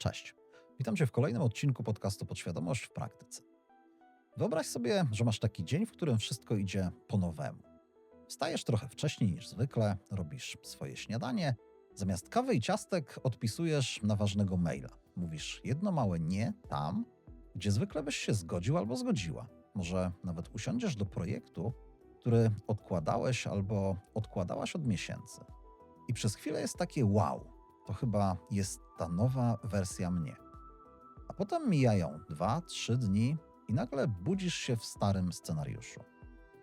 Cześć. Witam Cię w kolejnym odcinku podcastu Podświadomość w praktyce. Wyobraź sobie, że masz taki dzień, w którym wszystko idzie po nowemu. Wstajesz trochę wcześniej niż zwykle, robisz swoje śniadanie, zamiast kawy i ciastek odpisujesz na ważnego maila. Mówisz jedno małe nie tam, gdzie zwykle byś się zgodził albo zgodziła. Może nawet usiądziesz do projektu, który odkładałeś albo odkładałaś od miesięcy. I przez chwilę jest takie wow, to chyba jest ta nowa wersja mnie. A potem mijają dwa, trzy dni i nagle budzisz się w starym scenariuszu.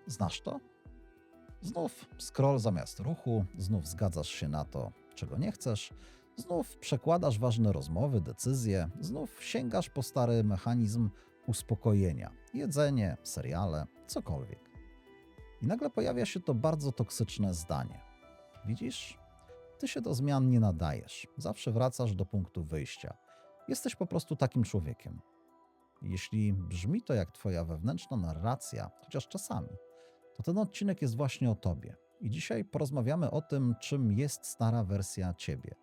Znasz to? Znów scroll zamiast ruchu, znów zgadzasz się na to, czego nie chcesz, znów przekładasz ważne rozmowy, decyzje, znów sięgasz po stary mechanizm uspokojenia jedzenie, seriale, cokolwiek. I nagle pojawia się to bardzo toksyczne zdanie. Widzisz? Ty się do zmian nie nadajesz. Zawsze wracasz do punktu wyjścia. Jesteś po prostu takim człowiekiem. Jeśli brzmi to jak Twoja wewnętrzna narracja, chociaż czasami, to ten odcinek jest właśnie o Tobie. I dzisiaj porozmawiamy o tym, czym jest stara wersja Ciebie.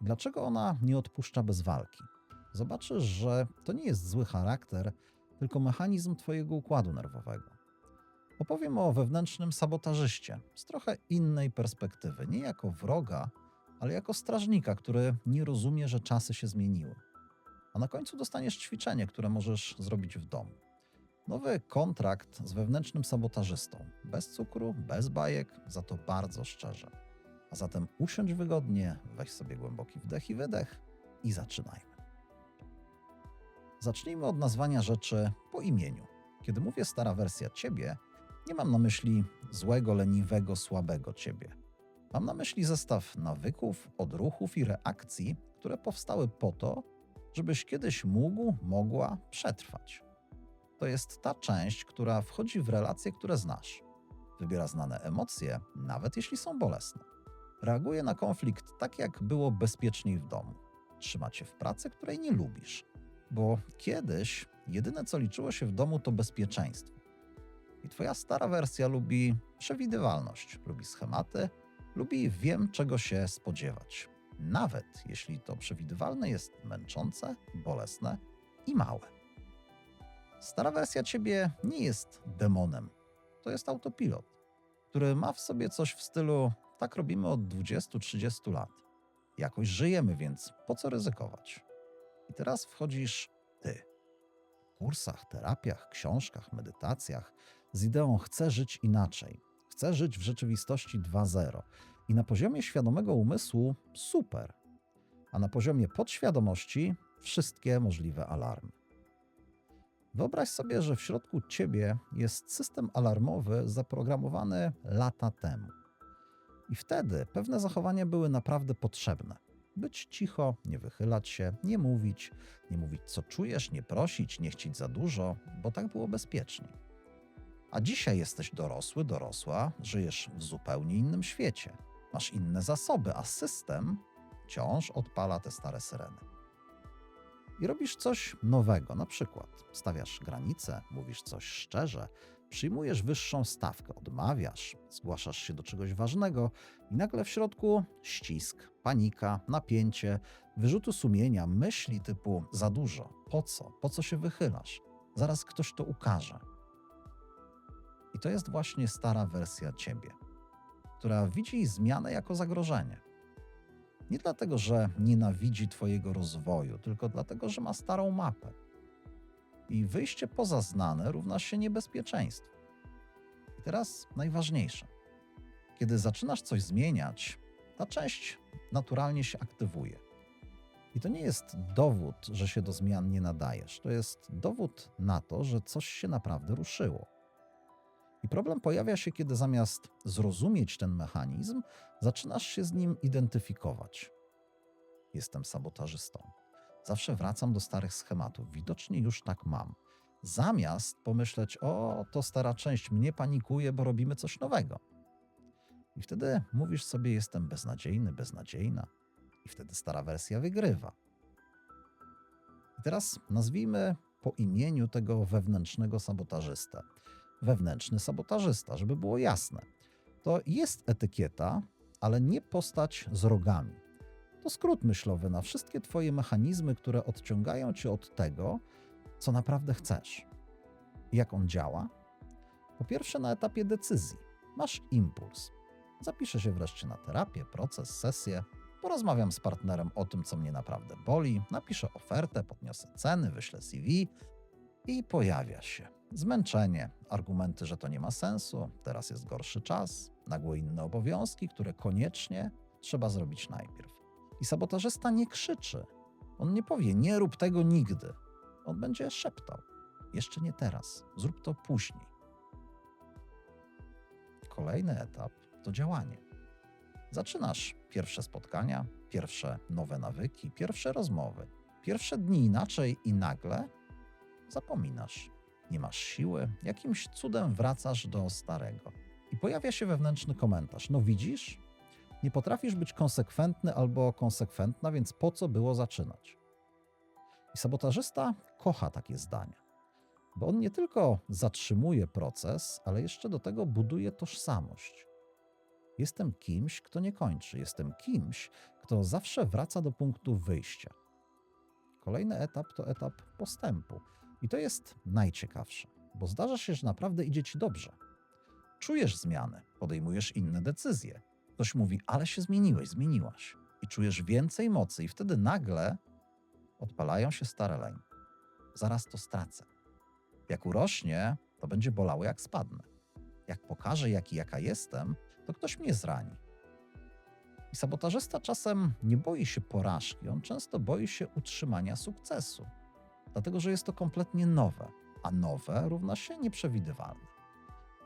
Dlaczego ona nie odpuszcza bez walki? Zobaczysz, że to nie jest zły charakter, tylko mechanizm Twojego układu nerwowego. Opowiem o wewnętrznym sabotażyście z trochę innej perspektywy, nie jako wroga, ale jako strażnika, który nie rozumie, że czasy się zmieniły. A na końcu dostaniesz ćwiczenie, które możesz zrobić w domu. Nowy kontrakt z wewnętrznym sabotażystą. Bez cukru, bez bajek, za to bardzo szczerze. A zatem usiądź wygodnie, weź sobie głęboki wdech i wydech i zaczynajmy. Zacznijmy od nazwania rzeczy po imieniu. Kiedy mówię stara wersja ciebie, nie mam na myśli złego, leniwego, słabego ciebie. Mam na myśli zestaw nawyków, odruchów i reakcji, które powstały po to, żebyś kiedyś mógł, mogła przetrwać. To jest ta część, która wchodzi w relacje, które znasz. Wybiera znane emocje, nawet jeśli są bolesne. Reaguje na konflikt tak, jak było bezpieczniej w domu. Trzyma cię w pracy, której nie lubisz. Bo kiedyś jedyne, co liczyło się w domu, to bezpieczeństwo. I twoja stara wersja lubi przewidywalność, lubi schematy, lubi wiem, czego się spodziewać. Nawet jeśli to przewidywalne jest męczące, bolesne i małe. Stara wersja ciebie nie jest demonem. To jest autopilot, który ma w sobie coś w stylu tak robimy od 20-30 lat. Jakoś żyjemy, więc po co ryzykować? I teraz wchodzisz ty. W kursach, terapiach, książkach, medytacjach z ideą chcę żyć inaczej. Chcę żyć w rzeczywistości 2.0. I na poziomie świadomego umysłu super. A na poziomie podświadomości wszystkie możliwe alarmy. Wyobraź sobie, że w środku ciebie jest system alarmowy zaprogramowany lata temu. I wtedy pewne zachowania były naprawdę potrzebne. Być cicho, nie wychylać się, nie mówić, nie mówić co czujesz, nie prosić, nie chcieć za dużo, bo tak było bezpieczniej. A dzisiaj jesteś dorosły, dorosła, żyjesz w zupełnie innym świecie. Masz inne zasoby, a system wciąż odpala te stare syreny. I robisz coś nowego, na przykład stawiasz granice, mówisz coś szczerze, przyjmujesz wyższą stawkę, odmawiasz, zgłaszasz się do czegoś ważnego i nagle w środku ścisk, panika, napięcie, wyrzutu sumienia, myśli typu za dużo, po co, po co się wychylasz, zaraz ktoś to ukaże. I to jest właśnie stara wersja ciebie, która widzi zmianę jako zagrożenie. Nie dlatego, że nienawidzi Twojego rozwoju, tylko dlatego, że ma starą mapę. I wyjście poza znane równa się niebezpieczeństwu. I teraz najważniejsze. Kiedy zaczynasz coś zmieniać, ta część naturalnie się aktywuje. I to nie jest dowód, że się do zmian nie nadajesz. To jest dowód na to, że coś się naprawdę ruszyło. I problem pojawia się, kiedy zamiast zrozumieć ten mechanizm, zaczynasz się z nim identyfikować. Jestem sabotażystą. Zawsze wracam do starych schematów. Widocznie już tak mam. Zamiast pomyśleć, o, to stara część mnie panikuje, bo robimy coś nowego. I wtedy mówisz sobie, jestem beznadziejny, beznadziejna. I wtedy stara wersja wygrywa. I teraz nazwijmy po imieniu tego wewnętrznego sabotażystę wewnętrzny sabotażysta, żeby było jasne. To jest etykieta, ale nie postać z rogami. To skrót myślowy na wszystkie Twoje mechanizmy, które odciągają Cię od tego, co naprawdę chcesz. Jak on działa? Po pierwsze, na etapie decyzji. Masz impuls. Zapiszę się wreszcie na terapię, proces, sesję. Porozmawiam z partnerem o tym, co mnie naprawdę boli. Napiszę ofertę, podniosę ceny, wyślę CV i pojawia się zmęczenie, argumenty, że to nie ma sensu, teraz jest gorszy czas, nagłe inne obowiązki, które koniecznie trzeba zrobić najpierw. I sabotażysta nie krzyczy. On nie powie: Nie rób tego nigdy. On będzie szeptał: Jeszcze nie teraz, zrób to później. Kolejny etap to działanie. Zaczynasz pierwsze spotkania, pierwsze nowe nawyki, pierwsze rozmowy, pierwsze dni inaczej i nagle zapominasz. Nie masz siły, jakimś cudem wracasz do starego. I pojawia się wewnętrzny komentarz: No widzisz, nie potrafisz być konsekwentny albo konsekwentna, więc po co było zaczynać? I sabotażysta kocha takie zdania, bo on nie tylko zatrzymuje proces, ale jeszcze do tego buduje tożsamość. Jestem kimś, kto nie kończy, jestem kimś, kto zawsze wraca do punktu wyjścia. Kolejny etap to etap postępu. I to jest najciekawsze, bo zdarza się, że naprawdę idzie ci dobrze. Czujesz zmiany, podejmujesz inne decyzje. Ktoś mówi, ale się zmieniłeś, zmieniłaś. I czujesz więcej mocy, i wtedy nagle odpalają się stare leń. Zaraz to stracę. Jak urośnie, to będzie bolało, jak spadnę. Jak pokażę, jaki jaka jestem, to ktoś mnie zrani. I sabotażysta czasem nie boi się porażki, on często boi się utrzymania sukcesu, dlatego że jest to kompletnie nowe, a nowe równa się nieprzewidywalne.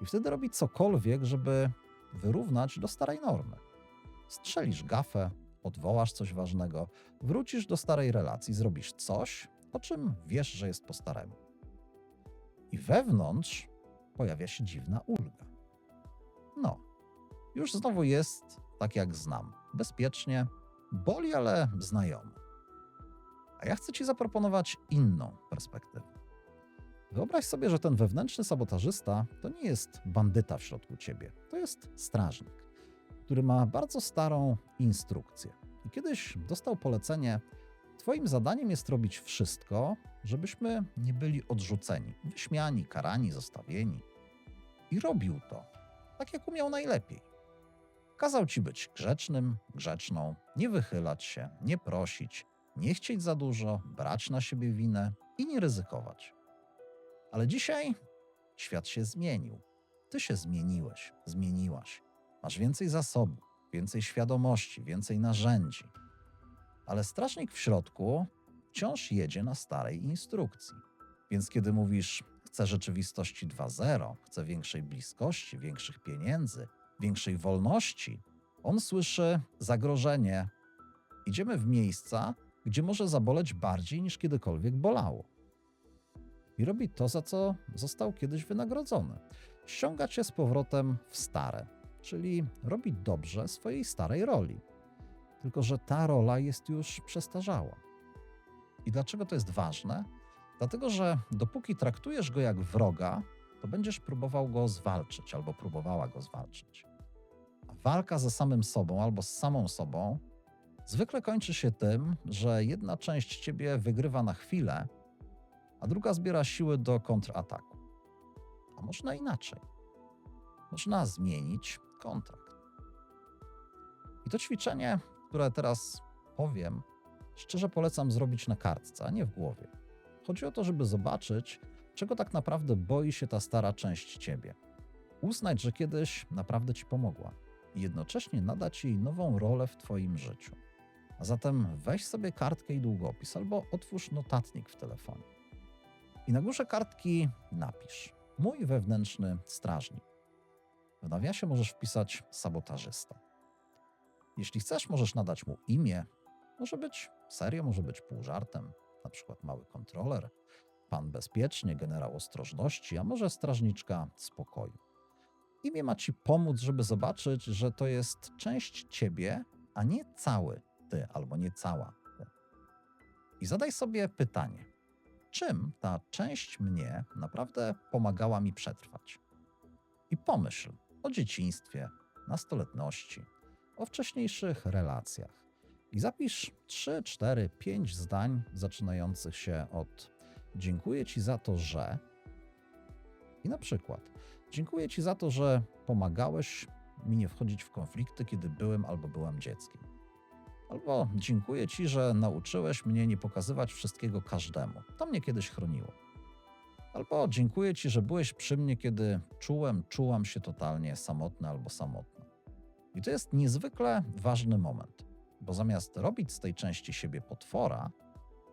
I wtedy robi cokolwiek, żeby wyrównać do starej normy. Strzelisz gafę, odwołasz coś ważnego, wrócisz do starej relacji, zrobisz coś, o czym wiesz, że jest po staremu. I wewnątrz pojawia się dziwna ulga. No, już znowu jest tak jak znam. Bezpiecznie, boli, ale znajomo. Ja chcę Ci zaproponować inną perspektywę. Wyobraź sobie, że ten wewnętrzny sabotażysta to nie jest bandyta w środku ciebie, to jest strażnik, który ma bardzo starą instrukcję. I kiedyś dostał polecenie: Twoim zadaniem jest robić wszystko, żebyśmy nie byli odrzuceni, wyśmiani, karani, zostawieni. I robił to, tak jak umiał najlepiej. Kazał ci być grzecznym, grzeczną, nie wychylać się, nie prosić, nie chcieć za dużo, brać na siebie winę i nie ryzykować. Ale dzisiaj świat się zmienił. Ty się zmieniłeś, zmieniłaś. Masz więcej zasobów, więcej świadomości, więcej narzędzi. Ale strażnik w środku wciąż jedzie na starej instrukcji. Więc kiedy mówisz, chcę rzeczywistości 2.0, chcę większej bliskości, większych pieniędzy, większej wolności, on słyszy zagrożenie. Idziemy w miejsca, gdzie może zaboleć bardziej niż kiedykolwiek bolało. I robi to, za co został kiedyś wynagrodzony. Ściąga cię z powrotem w stare, czyli robi dobrze swojej starej roli. Tylko, że ta rola jest już przestarzała. I dlaczego to jest ważne? Dlatego, że dopóki traktujesz go jak wroga, to będziesz próbował go zwalczyć albo próbowała go zwalczyć. A walka ze samym sobą albo z samą sobą zwykle kończy się tym, że jedna część ciebie wygrywa na chwilę, a druga zbiera siły do kontrataku. A można inaczej. Można zmienić kontrakt. I to ćwiczenie, które teraz powiem, szczerze polecam zrobić na kartce, a nie w głowie. Chodzi o to, żeby zobaczyć, czego tak naprawdę boi się ta stara część ciebie. Uznać, że kiedyś naprawdę ci pomogła i jednocześnie nadać jej nową rolę w twoim życiu. A zatem weź sobie kartkę i długopis albo otwórz notatnik w telefonie. I na górze kartki napisz mój wewnętrzny strażnik. W nawiasie możesz wpisać sabotażysta. Jeśli chcesz, możesz nadać mu imię. Może być serio, może być pół żartem, na przykład mały kontroler, pan bezpiecznie, generał ostrożności, a może strażniczka spokoju. Imię ma ci pomóc, żeby zobaczyć, że to jest część ciebie, a nie cały ty albo nie cała ty. I zadaj sobie pytanie: czym ta część mnie naprawdę pomagała mi przetrwać? I pomyśl o dzieciństwie, nastoletności, o wcześniejszych relacjach. I zapisz 3, 4, 5 zdań zaczynających się od dziękuję Ci za to, że. I na przykład dziękuję Ci za to, że pomagałeś mi nie wchodzić w konflikty, kiedy byłem albo byłam dzieckiem. Albo dziękuję Ci, że nauczyłeś mnie nie pokazywać wszystkiego każdemu. To mnie kiedyś chroniło. Albo dziękuję Ci, że byłeś przy mnie, kiedy czułem, czułam się totalnie samotny albo samotna. I to jest niezwykle ważny moment, bo zamiast robić z tej części siebie potwora,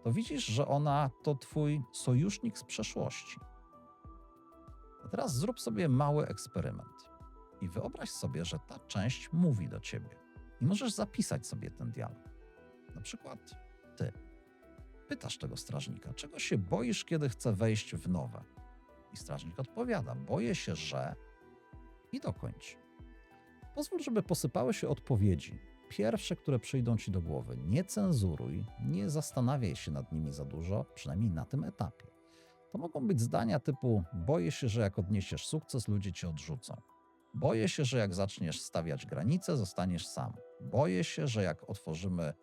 to widzisz, że ona to Twój sojusznik z przeszłości. A teraz zrób sobie mały eksperyment i wyobraź sobie, że ta część mówi do Ciebie. I możesz zapisać sobie ten dialog. Na przykład Ty pytasz tego strażnika, czego się boisz, kiedy chce wejść w nowe? I strażnik odpowiada: Boję się, że. I dokończ. Pozwól, żeby posypały się odpowiedzi. Pierwsze, które przyjdą ci do głowy. Nie cenzuruj, nie zastanawiaj się nad nimi za dużo, przynajmniej na tym etapie. To mogą być zdania typu: Boję się, że jak odniesiesz sukces, ludzie cię odrzucą. Boję się, że jak zaczniesz stawiać granice, zostaniesz sam. Boję się, że jak otworzymy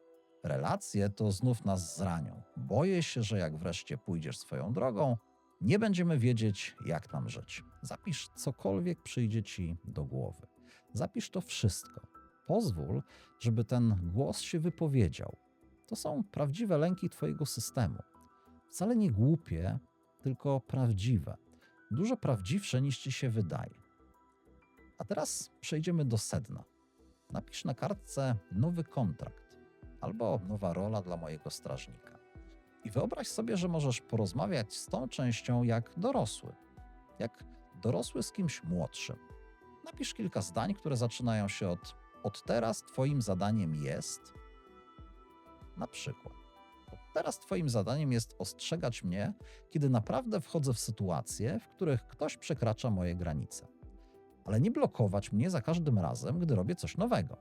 relacje, to znów nas zranią. Boję się, że jak wreszcie pójdziesz swoją drogą, nie będziemy wiedzieć, jak tam żyć. Zapisz cokolwiek przyjdzie ci do głowy. Zapisz to wszystko. Pozwól, żeby ten głos się wypowiedział. To są prawdziwe lęki Twojego systemu. Wcale nie głupie, tylko prawdziwe. Dużo prawdziwsze niż Ci się wydaje. A teraz przejdziemy do sedna. Napisz na kartce nowy kontrakt albo nowa rola dla mojego strażnika. I wyobraź sobie, że możesz porozmawiać z tą częścią jak dorosły, jak dorosły z kimś młodszym. Napisz kilka zdań, które zaczynają się od od teraz Twoim zadaniem jest. Na przykład. Od teraz Twoim zadaniem jest ostrzegać mnie, kiedy naprawdę wchodzę w sytuacje, w których ktoś przekracza moje granice. Ale nie blokować mnie za każdym razem, gdy robię coś nowego.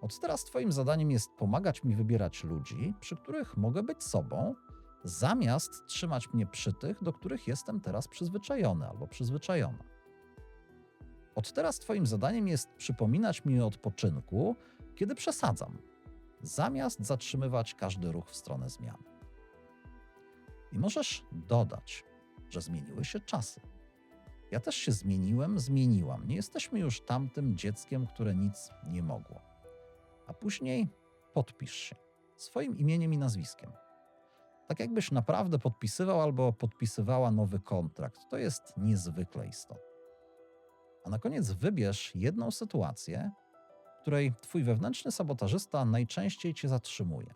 Od teraz Twoim zadaniem jest pomagać mi wybierać ludzi, przy których mogę być sobą, zamiast trzymać mnie przy tych, do których jestem teraz przyzwyczajony albo przyzwyczajona. Od teraz Twoim zadaniem jest przypominać mi o odpoczynku, kiedy przesadzam, zamiast zatrzymywać każdy ruch w stronę zmiany. I możesz dodać, że zmieniły się czasy. Ja też się zmieniłem, zmieniłam. Nie jesteśmy już tamtym dzieckiem, które nic nie mogło. A później podpisz się swoim imieniem i nazwiskiem. Tak jakbyś naprawdę podpisywał albo podpisywała nowy kontrakt. To jest niezwykle istotne. A na koniec wybierz jedną sytuację, w której twój wewnętrzny sabotażysta najczęściej cię zatrzymuje.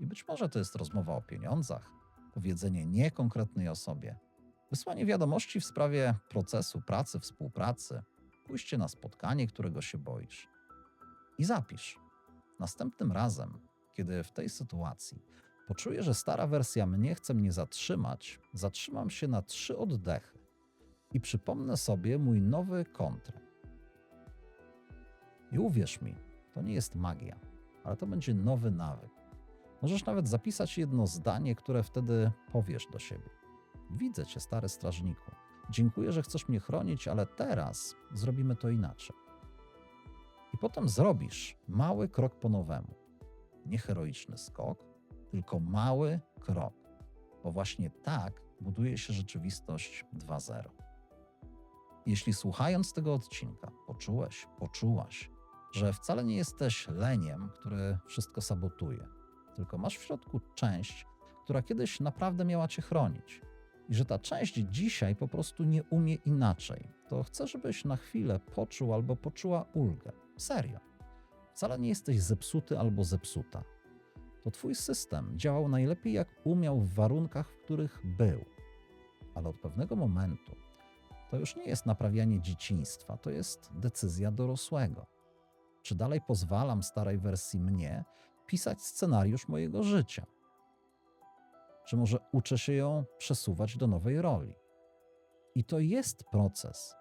I być może to jest rozmowa o pieniądzach, powiedzenie nie konkretnej osobie, wysłanie wiadomości w sprawie procesu pracy, współpracy, pójście na spotkanie, którego się boisz. I zapisz. Następnym razem, kiedy w tej sytuacji poczuję, że stara wersja mnie chce mnie zatrzymać, zatrzymam się na trzy oddechy i przypomnę sobie mój nowy kontrakt. I uwierz mi, to nie jest magia, ale to będzie nowy nawyk. Możesz nawet zapisać jedno zdanie, które wtedy powiesz do siebie. Widzę cię, stary strażniku. Dziękuję, że chcesz mnie chronić, ale teraz zrobimy to inaczej. I potem zrobisz mały krok po nowemu. Nie heroiczny skok, tylko mały krok. Bo właśnie tak buduje się rzeczywistość 2.0. Jeśli słuchając tego odcinka poczułeś, poczułaś, że wcale nie jesteś leniem, który wszystko sabotuje, tylko masz w środku część, która kiedyś naprawdę miała cię chronić, i że ta część dzisiaj po prostu nie umie inaczej, to chcę, żebyś na chwilę poczuł albo poczuła ulgę. Serio. Wcale nie jesteś zepsuty albo zepsuta. To twój system działał najlepiej, jak umiał w warunkach, w których był. Ale od pewnego momentu to już nie jest naprawianie dzieciństwa, to jest decyzja dorosłego. Czy dalej pozwalam starej wersji mnie pisać scenariusz mojego życia? Czy może uczę się ją przesuwać do nowej roli? I to jest proces.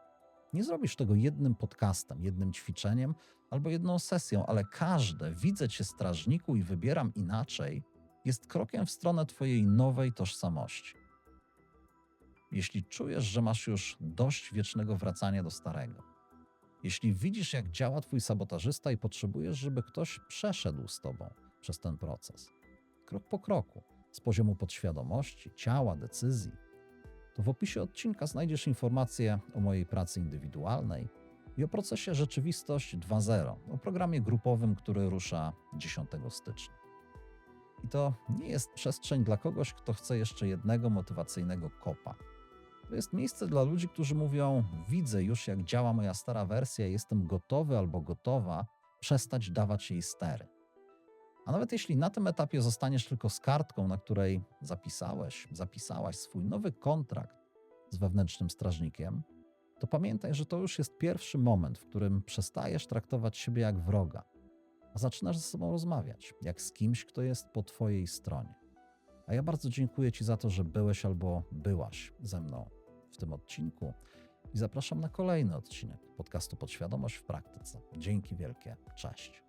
Nie zrobisz tego jednym podcastem, jednym ćwiczeniem albo jedną sesją, ale każde widzę cię strażniku i wybieram inaczej jest krokiem w stronę Twojej nowej tożsamości jeśli czujesz, że masz już dość wiecznego wracania do starego. Jeśli widzisz, jak działa twój sabotażysta i potrzebujesz, żeby ktoś przeszedł z tobą przez ten proces, krok po kroku, z poziomu podświadomości, ciała, decyzji, to w opisie odcinka znajdziesz informacje o mojej pracy indywidualnej i o procesie Rzeczywistość 2.0, o programie grupowym, który rusza 10 stycznia. I to nie jest przestrzeń dla kogoś, kto chce jeszcze jednego motywacyjnego kopa. To jest miejsce dla ludzi, którzy mówią: Widzę już, jak działa moja stara wersja, jestem gotowy albo gotowa przestać dawać jej stery. A nawet jeśli na tym etapie zostaniesz tylko z kartką, na której zapisałeś, zapisałaś swój nowy kontrakt z wewnętrznym strażnikiem, to pamiętaj, że to już jest pierwszy moment, w którym przestajesz traktować siebie jak wroga, a zaczynasz ze sobą rozmawiać, jak z kimś, kto jest po Twojej stronie. A ja bardzo dziękuję Ci za to, że byłeś albo byłaś ze mną w tym odcinku i zapraszam na kolejny odcinek podcastu Podświadomość w praktyce. Dzięki wielkie, cześć.